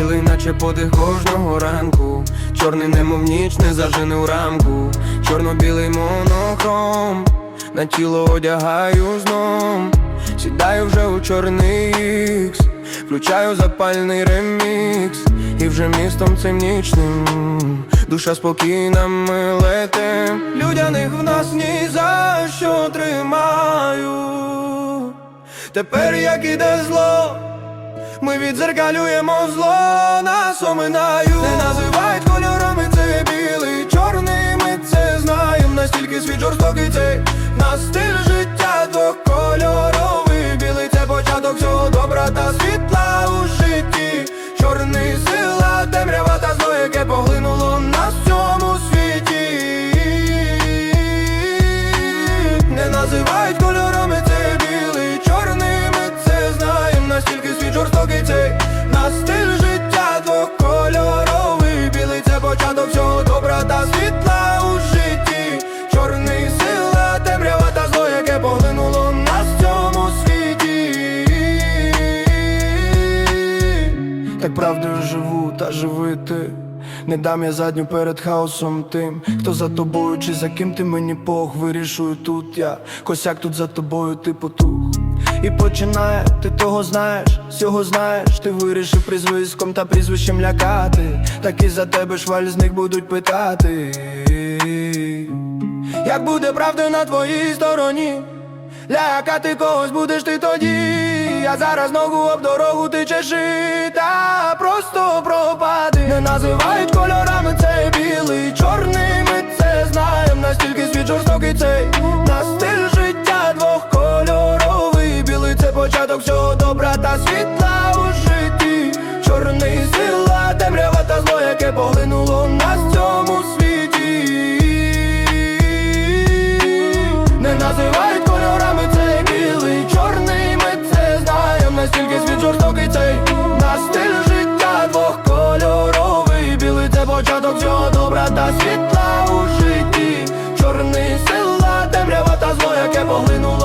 білий, наче подих кожного ранку. Чорний, немов ніч, не зажене у рамку. Чорно-білий монохром, на тіло одягаю зном. Сідаю вже у чорний ікс, включаю запальний ремікс, і вже містом цим нічним. Душа спокійна, ми летим. Людяних в нас ні за що тримаю. Тепер як іде зло, ми відзеркалюємо зло, нас оминають Не називають кольорами, це білий, чорний, ми це знаємо, настільки світ жорстокий цей наш стиль життя двокольоровий Білий це початок всього добра та світла у житті. Чорний сила, темрява та зло, яке поглинуло нас в цьому світі. Не називають Так правдою живу та живи ти. Не дам я задню перед хаосом тим, хто за тобою чи за ким ти мені пох вирішую тут я косяк тут за тобою ти потух І починає, ти того знаєш, всього знаєш, ти вирішив прізвиськом та прізвищем лякати, так і за тебе шваль з них будуть питати. Як буде правда на твоїй стороні? Лякати когось будеш ти тоді. Я зараз ногу об дорогу ти чеши, жорстокий цей. На стиль життя двохкольоровий білий це початок всього добра та світла у житті, чорний сила, темрява та зло, яке поглинуло нас в цьому світі. Не називають кольорами цей білий, чорний ми це знаємо, настільки світ жорстокий цей. На стиль життя двохкольоровий білий це початок всього добра та світла чорний сила, темрява та зло, яке поглинув.